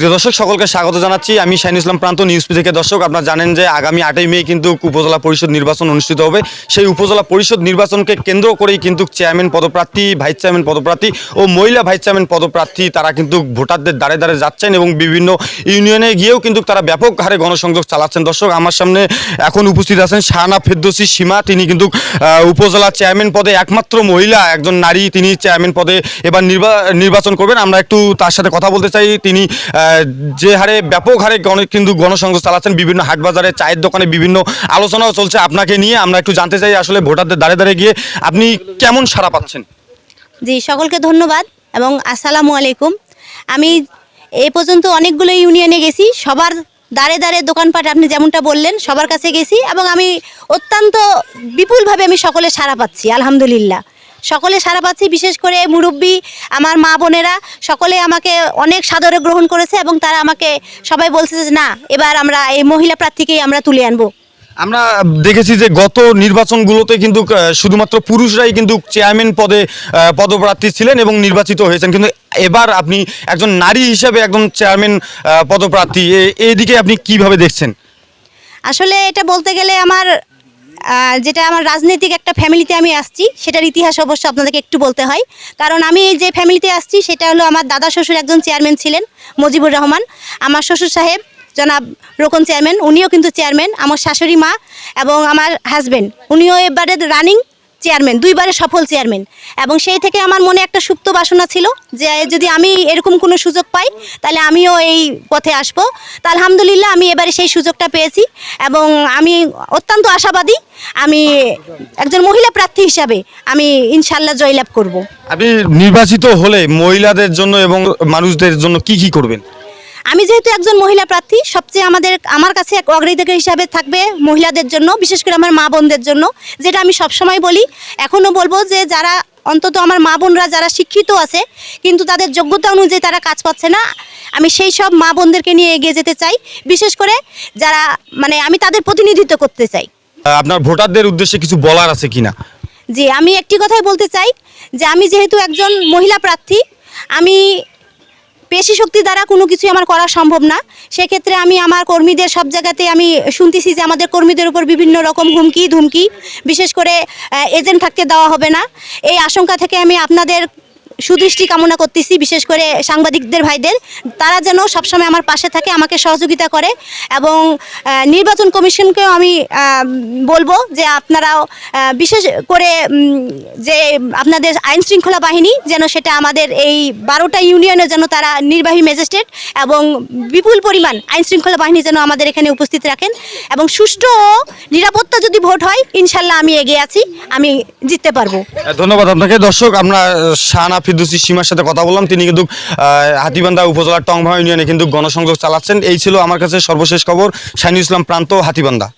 প্রিয় দর্শক, সকলকে স্বাগত জানাচ্ছি। আমি শাহিন ইসলাম প্রান্ত নিউজ থেকে। দর্শক, আপনারা জানেন যে আগামী আটই মে কিন্তু উপজেলা পরিষদ নির্বাচন অনুষ্ঠিত হবে। সেই উপজেলা পরিষদ নির্বাচনকে কেন্দ্র করেই কিন্তু চেয়ারম্যান পদপ্রার্থী ভাইস চেয়ারম্যান পদপ্রার্থী ও মহিলা ভাইস চেয়ারম্যান পদপ্রার্থী তারা কিন্তু ভোটারদের দ্বারে দ্বারে যাচ্ছেন এবং বিভিন্ন ইউনিয়নে গিয়েও কিন্তু তারা ব্যাপক হারে গণসংযোগ চালাচ্ছেন। দর্শক, আমার সামনে এখন উপস্থিত আছেন শাহানা ফেরদৌসি সীমা। তিনি কিন্তু উপজেলা চেয়ারম্যান পদে একমাত্র মহিলা, একজন নারী তিনি চেয়ারম্যান পদে এবার নির্বা- নির্বাচন করবেন। আমরা একটু তার সাথে কথা বলতে চাই। তিনি যে হারে ব্যাপক হারে কিন্তু গণসংযোগ চালাচ্ছেন, বিভিন্ন হাট বাজারে, চায়ের দোকানে বিভিন্ন আলোচনাও চলছে আপনাকে নিয়ে। আমরা একটু জানতে চাই আসলে ভোটারদের দাঁড়ে দাঁড়িয়ে গিয়ে আপনি কেমন সাড়া পাচ্ছেন? জি, সকলকে ধন্যবাদ এবং আসসালামু আলাইকুম। আমি এ পর্যন্ত অনেকগুলো ইউনিয়নে গেছি, সবার দাঁড়ে দাঁড়ে দোকানপাট আপনি যেমনটা বললেন, সবার কাছে গেছি এবং আমি অত্যন্ত বিপুলভাবে আমি সকলে সাড়া পাচ্ছি, আলহামদুলিল্লাহ। সকলে সাড়া পাচ্ছি বিশেষ করে মুরব্বী আমার মা বোনেরা সকলে আমাকে অনেক সাদরে গ্রহণ করেছে এবং তারা আমাকে সবাই বলছে যে না এবার আমরা এই মহিলা প্রার্থীকেই আমরা তুলে আনব। আমরা দেখেছি যে গত নির্বাচনগুলোতে কিন্তু শুধুমাত্র পুরুষরাই কিন্তু চেয়ারম্যান পদে পদপ্রার্থী ছিলেন এবং নির্বাচিত হয়েছেন। কিন্তু এবার আপনি একজন নারী হিসেবে একজন চেয়ারম্যান পদপ্রার্থী এ- এইদিকে আপনি কীভাবে দেখছেন? আসলে এটা বলতে গেলে আমার যেটা আমার রাজনৈতিক একটা ফ্যামিলিতে আমি আসছি, সেটার ইতিহাস অবশ্য আপনাদেরকে একটু বলতে হয়। কারণ আমি যে ফ্যামিলিতে আসছি, সেটা হলো আমার দাদা শ্বশুর একজন চেয়ারম্যান ছিলেন, মজিবুর রহমান। আমার শ্বশুর সাহেব, জনাব রোকন চেয়ারম্যান উনিও কিন্তু চেয়ারম্যান আমার শাশুড়ি মা এবং আমার হাজব্যান্ড উনিও এবারে রানিং চেয়ারম্যান দুইবারে সফল চেয়ারম্যান। এবং সেই থেকে আমার মনে একটা সুপ্ত বাসনা ছিল যে, যদি আমি এরকম কোনো সুযোগ পাই, তাহলে আমিও এই পথে আসব। তা আলহামদুলিল্লাহ আমি এবারে সেই সুযোগটা পেয়েছি এবং আমি অত্যন্ত আশাবাদী আমি একজন মহিলা প্রার্থী হিসাবে আমি ইনশাল্লাহ জয়লাভ করব। আপনি নির্বাচিত হলে মহিলাদের জন্য এবং মানুষদের জন্য কি কি করবেন? আমি যেহেতু একজন মহিলা প্রার্থী সবচেয়ে আমাদের আমার কাছে এক অগ্রাধিকার হিসাবে থাকবে মহিলাদের জন্য বিশেষ করে আমার মা বোনদের জন্য যেটা আমি সবসময় বলি। এখনও বলব যে যারা অন্তত আমার মা বোনরা যারা শিক্ষিত আছে কিন্তু তাদের যোগ্যতা অনুযায়ী তারা কাজ পাচ্ছে না আমি সেই সব মা বোনদেরকে নিয়ে এগিয়ে যেতে চাই। বিশেষ করে যারা মানে আমি তাদের প্রতিনিধিত্ব করতে চাই। আপনার ভোটারদের উদ্দেশ্যে কিছু বলার আছে কিনা? জি আমি একটি কথাই বলতে চাই যে আমি যেহেতু একজন মহিলা প্রার্থী আমি পেশি শক্তি দ্বারা কোনো কিছু আমার করা সম্ভব না। সেক্ষেত্রে আমি আমার কর্মীদের সব জায়গাতে আমি শুনতেছি যে আমাদের কর্মীদের উপর বিভিন্ন রকম হুমকি, ধুমকি, বিশেষ করে এজেন্ট থাকতে দেওয়া হবে না। এই আশঙ্কা থেকে আমি আপনাদের সুদৃষ্টি কামনা করতেছি, বিশেষ করে সাংবাদিকদের ভাইদের। তারা যেন সবসময় আমার পাশে থাকে, আমাকে সহযোগিতা করে এবং নির্বাচন কমিশনকেও আমি বলব যে আপনারাও বিশেষ করে যে আপনাদের আইন শৃঙ্খলা বাহিনী যেন সেটা আমাদের এই বারোটা ইউনিয়নে যেন তারা নির্বাহী ম্যাজিস্ট্রেট এবং বিপুল পরিমাণ আইন শৃঙ্খলা বাহিনী যেন আমাদের এখানে উপস্থিত রাখেন এবং সুষ্ঠু ও নিরাপত্তা যদি ভোট হয়, ইনশাল্লাহ আমি এগিয়ে আছি, আমি জিততে পারব। ধন্যবাদ আপনাকে। দর্শক, আমরা শাহানা ফিরদুসি সীমার সাথে কথা বললাম। তিনি কিন্তু হাতিবান্ধা উপজেলার টংভা ইউনিয়নে কিন্তু গণসংযোগ চালাচ্ছেন। এই ছিল আমার কাছে সর্বশেষ খবর, শাহিনুল ইসলাম প্রান্ত, হাতিবান্ধা।